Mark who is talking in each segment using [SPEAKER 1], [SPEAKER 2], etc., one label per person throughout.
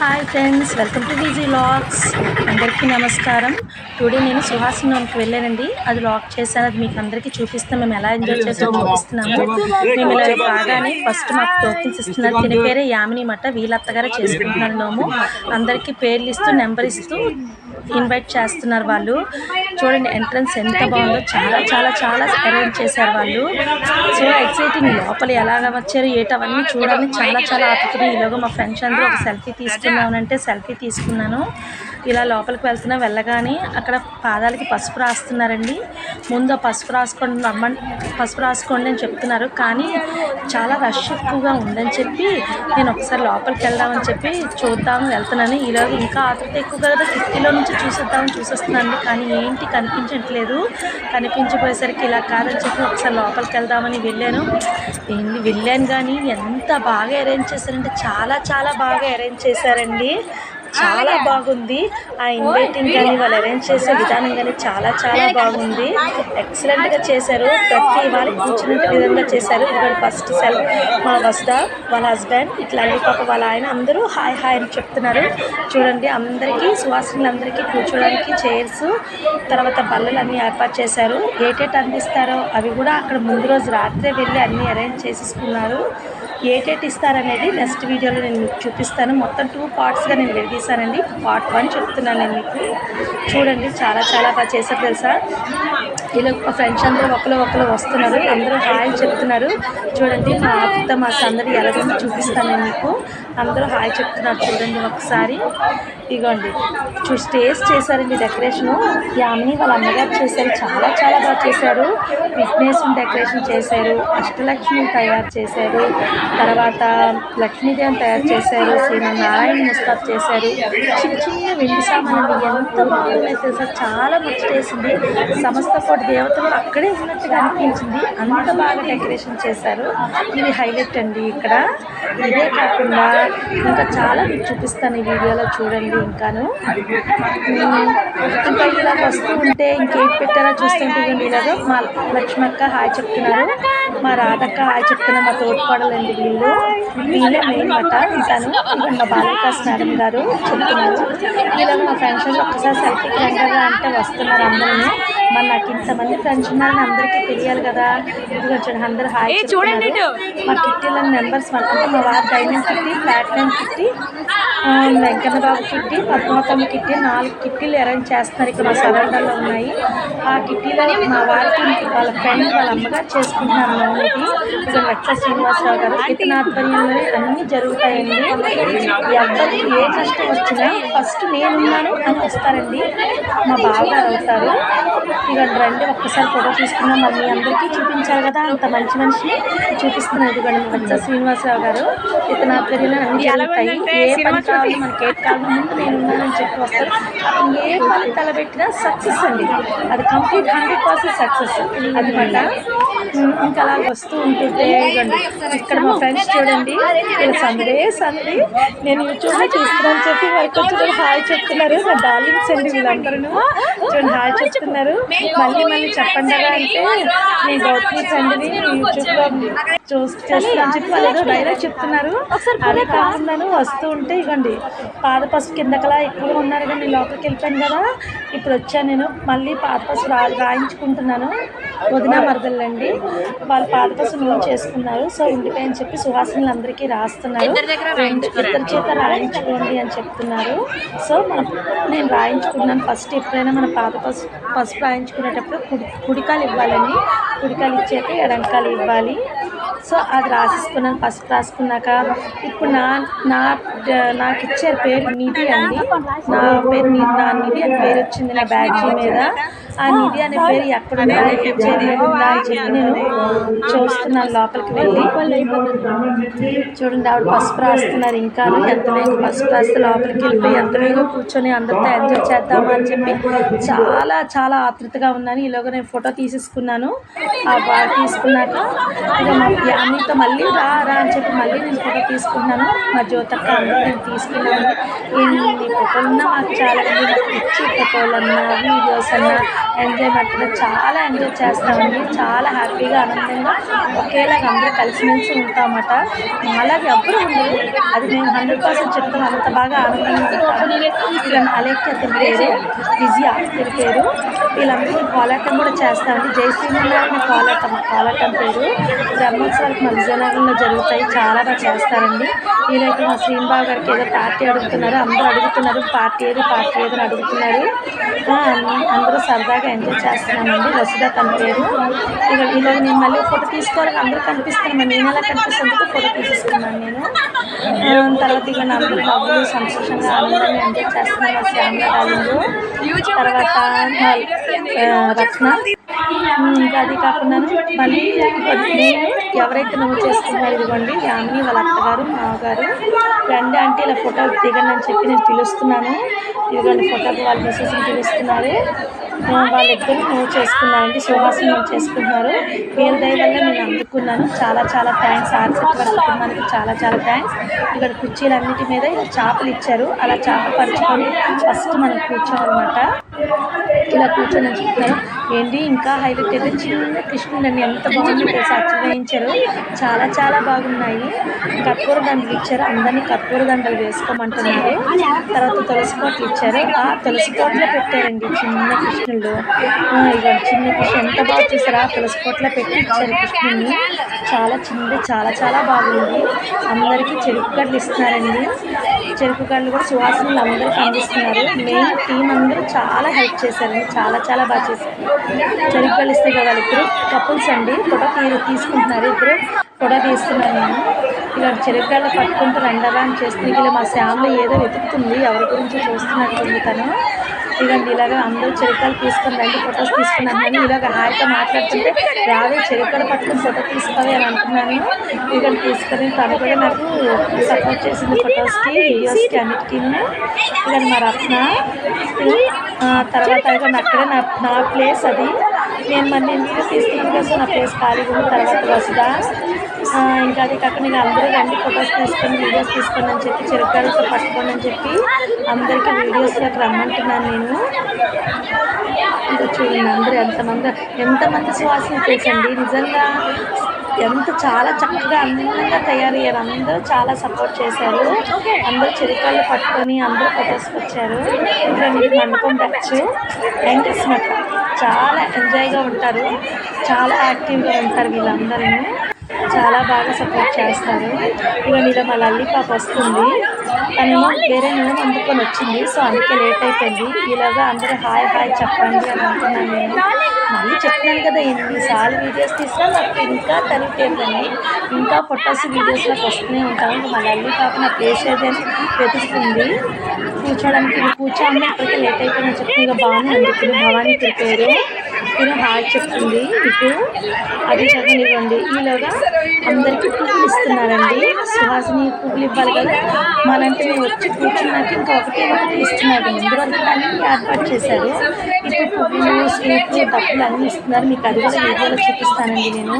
[SPEAKER 1] Hi friends welcome to BG lakhs. అందరికీ నమస్కారం. Today నేను సుహాసినంకి వెళ్ళానండి. అది లాక్ చేశాను. అది మీకు అందరికీ చూపిస్తాం మేము ఎలా ఎంజాయ్ చేసామో చూపిస్తున్నాము. మేము ఇలా రాగానే ఫస్ట్ మాకు టోకెన్స్ ఇస్తున్నారు. తినే పేరే యామిని మట. వీళ్ళత్తగారే చేసుకుంటున్నారు నోము. అందరికీ పేర్లు ఇస్తూ నెంబర్ ఇస్తూ ఇన్వైట్ చేస్తున్నారు వాళ్ళు. చూడండి ఎంట్రన్స్ ఎంత బాగుందో. చాలా చాలా చాలా అరేంజ్ చేశారు వాళ్ళు. సో ఎక్సైటింగ్ లోపల ఎలాగ వచ్చారు ఏటవన్నీ చూడాలని చాలా చాలా ఆపుతుంది ఈలోగా మా ఫ్రెండ్స్ అందరూ ఒక సెల్ఫీ తీసుకున్నామనంటే సెల్ఫీ తీసుకున్నాను. ఇలా లోపలికి వెళ్తున్నా వెళ్ళగానే అక్కడ పాదాలకి పసుపు రాస్తున్నారండి. ముందు ఆ పసుపు రాసుకోండి రమ్మని పసుపు రాసుకోండి అని చెప్తున్నారు. కానీ చాలా రష్ ఎక్కువగా ఉందని చెప్పి నేను ఒకసారి లోపలికి వెళ్దామని చెప్పి చూద్దాం వెళ్తున్నాను. ఈలోగా ఇంకా ఆతృత ఎక్కువ కదా కిటికీలో నుంచి చూసేద్దామని చూసేస్తున్నాను. కానీ ఏంటి కనిపించట్లేదు. కనిపించిపోయేసరికి ఇలా కాదని చెప్పి ఒకసారి లోపలికి వెళ్దామని వెళ్ళాను. ఏంటి వెళ్ళాను కానీ ఎంత బాగా అరేంజ్ చేశారంటే చాలా చాలా బాగా అరేంజ్ చేశారండి. చాలా బాగుంది. ఆ ఇన్వైటింగ్ కానీ వాళ్ళు అరేంజ్ చేసే విధానం కానీ చాలా చాలా బాగుంది. ఎక్సలెంట్గా చేశారు. ప్రతి వారి కూర్చున్నట్టు విధంగా చేశారు. ఇదిగోండి ఫస్ట్ సెల్ మా వస్ద వాళ్ళ హస్బెండ్ ఇట్లా పాప వాళ్ళ ఆయన అందరూ హాయ్ హాయ్ అని చెప్తున్నారు. చూడండి అందరికీ సువాసనలందరికీ కూర్చోడానికి చైర్స్ తర్వాత బల్లలు అన్నీ ఏర్పాటు చేశారు. ఏటేటి అందిస్తారో అవి కూడా అక్కడ ముందు రోజు రాత్రే వెళ్ళి అన్నీ అరేంజ్ చేసేసుకున్నారు. ఏటేట్ ఇస్తారనేది నెక్స్ట్ వీడియోలో నేను మీకు చూపిస్తాను. మొత్తం టూ పార్ట్స్గా నేను విడదీశానండి పార్ట్ వన్ చెప్తున్నాను నేను మీకు. చూడండి చాలా చాలా బాగా చేశారు తెలుసా? ఇలా ఫ్రెండ్స్ అందరూ ఒకరు ఒకరు వస్తున్నారు. అందరూ హాయ్ చెప్తున్నారు. చూడండి మా అత్త మా అందరూ ఎలాగో చూపిస్తాను నేను మీకు. అందరూ హాయ్ చెప్తున్నారు చూడండి ఒకసారి. ఇగోండి చూ స్టేజ్ చేశారండి డెకరేషను. యామిని వాళ్ళ అమ్మగారు చేశారు. చాలా చాలా బాగా చేశారు. విఘ్నేశ్వరం డెకరేషన్ చేశారు. అష్టలక్ష్మి తయారు చేశారు. తర్వాత లక్ష్మీదేవిని తయారు చేశారు. శ్రీమన్నారాయణ ముస్తాబ్ చేశారు. చిన్న చిన్న వెండి సామాన్లు ఎంత బాగున్నాయి తెలుసా? చాలా ముచ్చటేసింది సమస్త కూడా దేవతలు అక్కడే ఉన్నట్టుగా అనిపించింది. అంత బాగా డెకరేషన్ చేశారు. ఇది హైలైట్ అండి ఇక్కడ. ఇదే కాకుండా ఇంకా చాలా మీకు చూపిస్తాను ఈ వీడియోలో చూడండి ఇంకాను. ఇంకా ఇలా వస్తూ ఉంటే ఇంకేం పెట్టారో చూస్తుంటే ఇలాగో. మా లక్ష్మక్క హాయ్ చెప్తున్నారు. మా రాధక్క హాయ్ చెప్తున్నారు. మా తోటికోడలండి వీళ్ళు. వీళ్ళే మెయిన్ మాట ఉంటాను మా బాలకాస్ మేడం గారు చెప్తున్నారు. ఇలాగ మా ఫ్రెండ్స్ ఒక్కసారి సెల్ఫీ అంటే వస్తున్నారు అందరూ. మరి నాకు ఇంతమంది ఫ్రెండ్స్ ఉన్నారని అందరికీ తెలియాలి కదా. ఇది కొంచెం అందరూ హాయ్ చూడండి మా కిట్టీల నెంబర్స్ అంటే మా వారి diamond kitty platinum kitty Venkanna Babu kitty Padmavathamma kitty నాలుగు కిట్టీలు అరేంజ్ చేస్తున్నారు ఇక్కడ మా సరౌండర్లో ఉన్నాయి. ఆ కిట్టీలో మా వారికి వాళ్ళ ఫ్రెండ్ వాళ్ళ అమ్మగారు చేసుకుంటున్నారు నవమిది ఇక్కడ లక్ష శ్రీనివాసరావు గారు ఇతని ఆధ్వర్యంలోనే అన్నీ జరుగుతాయండి. ఎవరికి ఏ కష్టం వచ్చినా ఫస్ట్ నేనున్నాను అని వస్తారండి. మా బావగారు అవుతారు. ఇక రండి ఒక్కసారి ఫోటో తీసుకున్నాం మరి మీ అందరికీ చూపించాలి కదా అంత మంచి మనిషిని చూపిస్తున్నాను ఇదిగోండి వచ్చ శ్రీనివాసరావు గారు. ఇతని ఆధ్వర్యంలో అన్ని జరుగుతాయి. ఏ పని కావాలి మనకి ఏ కావాలి ముందు నేను ఉన్నానని చెప్పి వస్తారు. అతను ఏ పని తలబెట్టినా సక్సెస్ అండి. అది కంప్లీట్ హండ్రెడ్ పర్సెంట్ సక్సెస్ అనమాట ఇంకా అలా వస్తూ ఉంటుంటే ఇక్కడ మా ఫ్రెండ్స్ చూడండి వీళ్ళ సందడే సందడి? నేను యూట్యూబ్లో చూస్తున్నాను చెప్పి వాళ్ళకి వచ్చి హాయ్ చెప్తున్నారు. నా డార్లింగ్స్ అండి వీళ్ళందరూ. చూడండి హాయ్ చెప్తున్నారు. మళ్ళీ మళ్ళీ చెప్పండి అంటే నేను గౌతమి చండిని యూట్యూబ్లో చూసి చేస్తున్నాను చెప్పి వాళ్ళు ఏదో డైరెక్ట్ చెప్తున్నారు. అదే కాకుండాను వస్తూ ఉంటే ఇవ్వండి పాద పసుపు కిందకలా ఎక్కువగా ఉన్నారు కానీ నేను లోపలికి వెళ్ళిపోయాను కదా. ఇప్పుడు వచ్చాను నేను మళ్ళీ పాద పసుపు రాయించుకుంటున్నాను. వదిన మరదలండి వాళ్ళు పసుపు నూనె చేసుకున్నారు. సో ఉండిపోయి అని చెప్పి సుహాసినులు అందరికీ రాస్తున్నారు. ఇద్దరి చేత రాయించుకోండి అని చెప్తున్నారు. సో మనం నేను రాయించుకున్నాను. ఫస్ట్ ఎప్పుడైనా మన పసుపు పసుపు రాయించుకునేటప్పుడు కుడి కుడికాలు ఇవ్వాలని కుడికాలు ఇచ్చాక ఎడంకాలు ఇవ్వాలి. సో అది రాసేసుకున్నాను. పసుపు రాసుకున్నాక ఇప్పుడు నా నా నాకు ఇచ్చారు పేరు నిధి అండి. నా పేరు ని- నా నిధి అని పేరు వచ్చింది నా బ్యాడ్జీ మీద. ఆ నిధి అనే పేరు ఉందా అని చెప్పి నేను చూస్తున్నాను లోపలికి వెళ్ళి చూడండి ఆవిడ పసుపు రాస్తున్నారు ఇంకా ఎంత వేగ పసుపు రాస్తే లోపలికి వెళ్ళిపోయి ఎంత వేగ కూర్చొని అందరితో ఎంజాయ్ చేద్దామా అని చెప్పి చాలా చాలా ఆతృతగా ఉన్నాను ఈలోగా నేను ఫోటో తీసేసుకున్నాను ఆ బాగా తీసుకున్నాక ఇక మా ఫ్యామిలీతో మళ్ళీ రా రా అని చెప్పి మళ్ళీ నేను ఫోటో తీసుకున్నాను మా జ్యోతక్క అందరూ నేను తీసుకున్నాను ఎన్ని ఫోటోలు ఉన్నా మాకు చాలా మంది నాకు ఇచ్చి ఫోటోలు అన్నా వీడియోస్ అన్నా ఎంజాయ్ పడుతుంది చాలా ఎంజాయ్ చేస్తామండి. చాలా హ్యాపీగా ఆనందంగా ఒకేలాగా అందరూ కలిసిమెలిసి ఉంటామట. అలాగే ఎవ్వరు ఉండదు అది మేము హండ్రెడ్ పర్సెంట్ చెప్తాను అంత బాగా ఆనందంగా ఉంటాము అలేఖ్య అతని పేరు విజయ అతని పేరు. వీళ్ళందరూ కోలాటం కూడా చేస్తామండి జై శ్రీమన్నారాయణ కోలాటం కోలాటం పేరు. బ్రహ్మోత్సవాలకు మన విజయనగరంలో జరుగుతాయి. చాలా బాగా చేస్తారండి. వీళ్ళైతే మా శ్రీనిబాబు గారికి ఏదో పార్టీ అడుగుతున్నారు అందరూ అడుగుతున్నారు పార్టీ ఏది పార్టీ ఏదో అడుగుతున్నారు. అందరూ సరదాగా ఎంజాయ్ చేస్తున్నామండి. వసుధ తన పేరు. ఇక ఇలా నేను మళ్ళీ ఫోటో తీసుకోవాలని అందరూ కనిపిస్తున్నాను నేను ఎలా కనిపిస్తుందో ఫోటో తీసేసుకున్నాను నేను. తర్వాత ఇక నా బాబులు సంతోషంగా ఆనందంగా ఎంజాయ్ చేస్తున్నాను మా తర్వాత రత్న. ఇంకా అది కాకుండా మళ్ళీ నేను ఎవరైతే నువ్వు చేసుకున్నారో ఇదిగోండి యామిని వాళ్ళ అత్తగారు మామగారు రండి అంటే ఇలా ఫోటో దిగండి అని చెప్పి నేను పిలుస్తున్నాను. ఇదిగోండి ఫోటోకి వాళ్ళ మెసేజ్ని పిలుస్తున్నారు. వాళ్ళిద్దరు వాళ్ళిద్దరూ నువ్వు చేసుకున్నారండి సుహాసిని నువ్వు చేసుకున్నారు వీళ్ళ దయ వల్ల నేను అందుకున్నాను. చాలా చాలా థ్యాంక్స్ ఆర్సెట్ వర్క్ కుటుంబానికి చాలా చాలా థ్యాంక్స్ ఇక్కడ కుర్చీలన్నిటి మీద ఇలా చేపలు ఇచ్చారు. అలా చేప పరుచుకొని ఫస్ట్ మనం కూర్చోమన్నమాట. ఇలా కూర్చొని చెప్తున్నారు ఏంటి? ఇంకా హైలైట్ అయితే చిన్న కృష్ణుడని ఎంత బాగుంది తెలిసి? చాలా చాలా బాగున్నాయి. కర్పూర దండలు ఇచ్చారు. అందరినీ కర్పూర దండలు వేసుకోమంటున్నారు. తర్వాత తులసి కోట్లు ఇచ్చారు. ఆ తులసి కోట్లో పెట్టారండి చిన్న కృష్ణుడు ఆ, ఇక చిన్న కృష్ణ ఎంత బాగా చేశారు. ఆ తులసి కోట్లో పెట్టి ఇచ్చారు కృష్ణుడిని చాలా చిన్నది చాలా చాలా బాగుంది. అందరికీ చెరుకు గడ్డలు ఇస్తున్నారండి. చెరుకు గడ్డలు కూడా సువాసనలు అందరూ అందిస్తున్నారు. మెయిన్ టీం అందరూ చాలా హెల్ప్ చేశారండి. చాలా చాలా బాగా చేశారు. చెరుకు గడ్డలు ఇస్తే కదా ఇప్పుడు కపుల్స్ అండి. ఫోటో తీ తీసుకుంటున్నారు ఇప్పుడు ఫోటో తీస్తున్నాను నేను ఇలా చెరుకు గడ్డలు పట్టుకుంటూ రెండరా అని చేస్తుంది ఇలా మా శ్యామ్లో ఏదో వెతుకుతుంది. ఎవరి గురించి చూస్తున్నట్టుంది తను. ఇదండి. ఇలాగ అందరూ చెరుకాలు తీసుకుని రండి ఫొటోస్ తీసుకున్నాను ఇలాగ హాయిగా మాట్లాడుతుంటే రావే చెరుకడ పట్టుకుని ఫోటో తీసుకోవాలి అని అంటున్నాను. ఇక్కడ తీసుకొని తను కూడా నాకు సపోర్ట్ చేసింది ఫొటోస్కి వీడియోస్కి అన్నిటికీ ఇక మా రత్న. తర్వాత ఇక అక్కడే నా నా ప్లేస్ అది. నేను మరి నేను వీడియో తీసుకున్న కోసం నా ప్లేస్ ఖాళీగా తర్వాత వసుదా ఇంకా అది కాకుండా అందరూ రండి ఫొటోస్ తీసుకొని వీడియోస్ తీసుకోండి అని చెప్పి చెరుకాలతో పట్టుకోండి అని చెప్పి అందరికీ వీడియోస్లోకి రమ్మంటున్నాను నేను. ఇంకా చూడండి అందరూ ఎంతమంది ఎంతమంది సువాసన తెలుసండి. నిజంగా ఎంత చాలా చక్కగా అందంగా తయారయ్యారు. అందరూ చాలా సపోర్ట్ చేశారు. అందరూ చెరుకాళ్ళు పట్టుకొని అందరూ ఫొటోస్కి వచ్చారు. ఇక్కడ మీకు మండపం టచ్ యాంకర్స్ చాలా ఎంజాయ్గా ఉంటారు. చాలా యాక్టివ్గా ఉంటారు వీళ్ళందరూ. చాలా బాగా సపోర్ట్ చేస్తారు. ఇక నీలో మా లల్లి పాప వస్తుంది. తనేమో వేరే నేను అందుకొని వచ్చింది. సో అందుకే లేట్ అయిపోయింది. ఇలాగా అందరూ హాయ్ హాయ్ చెప్పండి అని అనుకున్నాను నేను. మళ్ళీ చెప్తున్నాను కదా ఎన్నిసార్లు వీడియోస్ తీసినా నాకు ఇంకా తెలియట్లేదండి ఇంకా ఫొటోస్ వీడియోస్ నాకు వస్తూనే ఉంటాను మా లల్లి పాప నా ప్లేస్ ఏదైనా వెతుకుతుంది. కూర్చోడానికి కూర్చోమని ఇప్పటికే లేట్ అయిపోయిందని చెప్పి ఇక బాగానే అందుకుని భవానీ ప్రిపేరు నేను హాయ్ చెప్తుంది. మీకు అది చదవనివ్వండి. ఈలోగా అందరికీ పువ్వులు ఇస్తున్నారండి. సుహాసిని పువ్వులు ఇవ్వాలి కదా. మనంటే మేము వచ్చి కూర్చున్నాక ఇంకా ఒకటి ఒకటి ఇస్తున్నారు ముందు వరకు ఏర్పాటు చేశారు. ఇప్పుడు పువ్వులు స్వీట్లు డబ్బులు అన్నీ ఇస్తున్నారు. మీకు అది కూడా వీడియోలో చూపిస్తానండి నేను.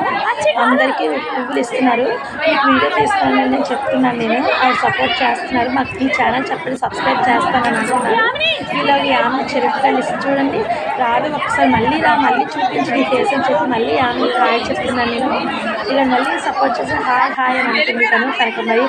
[SPEAKER 1] అందరికీ పువ్వులు ఇస్తున్నారు. మీకు వీడియో తీస్తానని నేను చెప్తున్నాను నేను. అది సపోర్ట్ చేస్తున్నారు. మాకు ఈ ఛానల్ చెప్పండి. సబ్స్క్రైబ్ చేస్తానని అంటున్నారు. ఇలాగ ఆమె చరిత్ర ఇస్తే చూడండి. రాదు. ఒకసారి మళ్ళీ రా మళ్ళీ చూపించి నీ ఫేస్ అని చెప్పి మళ్ళీ ఆమె హాయ్ చెప్తున్నాను నేను ఇలా మళ్ళీ సపోర్ట్ చేసి హాయ్ హాయ్ అని అంటుంది తను తనకు మరి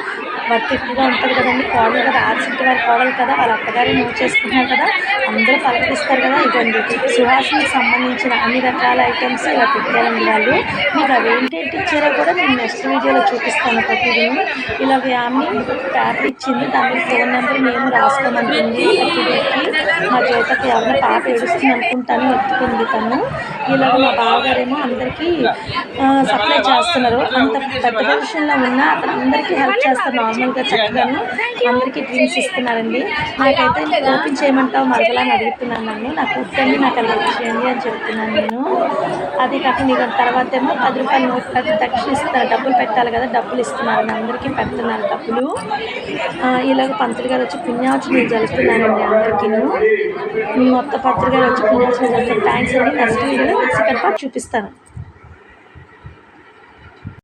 [SPEAKER 1] వర్క్ ఎక్కువగా ఉంటుంది కదండి. కోడలు కదా ఆర్సిటీ వారి కోడలు కదా వాళ్ళ అత్తగారి మూవ్ చేసుకుంటున్నారు కదా. అందరూ పలకరిస్తారు కదా. ఇవ్వండి సుహాసినికి సంబంధించిన అన్ని రకాల ఐటమ్స్ ఇలా పెట్టారండి వాళ్ళు. మీకు అవి ఏంటంటే ఇచ్చారో కూడా నేను నెక్స్ట్ వీడియోలో చూపిస్తాను ప్రతిదీ. ఇలా ఆమె పేపర్ ఇచ్చింది. దాని ఫోన్ నెంబర్ మేము రాసుకోమంటుంది ప్రతిదీకి. మా జ్యోతకి ఎవరిని పాప ఏడుస్తుంది అనుకుంటాను ఎత్తుకుంది తను. ఇలాగ మా బావగారేమో అందరికీ సప్లై చేస్తున్నారు. అంత పెద్ద పొజిషన్లో ఉన్న అతను అందరికీ హెల్ప్ చేస్తున్నారు నార్మల్గా చక్కగాను అందరికీ డ్రింక్స్ ఇస్తున్నారండి. నాకైతే ఓపెన్ చేయమంటావు మరగలా అని అడుగుతున్నాను నన్ను నాకు కుట్టండి నాకు అది చేయండి అని చెప్తున్నాను నేను. అది కాకుండా ఇక తర్వాత ఏమో పది రూపాయలు నోట్ ఇస్తున్నారు డబ్బులు పెట్టాలి కదా డబ్బులు ఇస్తున్నారు. అందరికీ పెడుతున్నారు డబ్బులు. ఇలాగ పంతులు గారు వచ్చి పుణ్యావచనం జరుపుతున్నానండి అందరికీ మొత్తం గారు వచ్చి పుణ్యావచనం జరుపుతారు. థ్యాంక్స్ అండి. నెక్స్ట్ వీడియోలో నెక్స్ట్ కనుక చూపిస్తాను.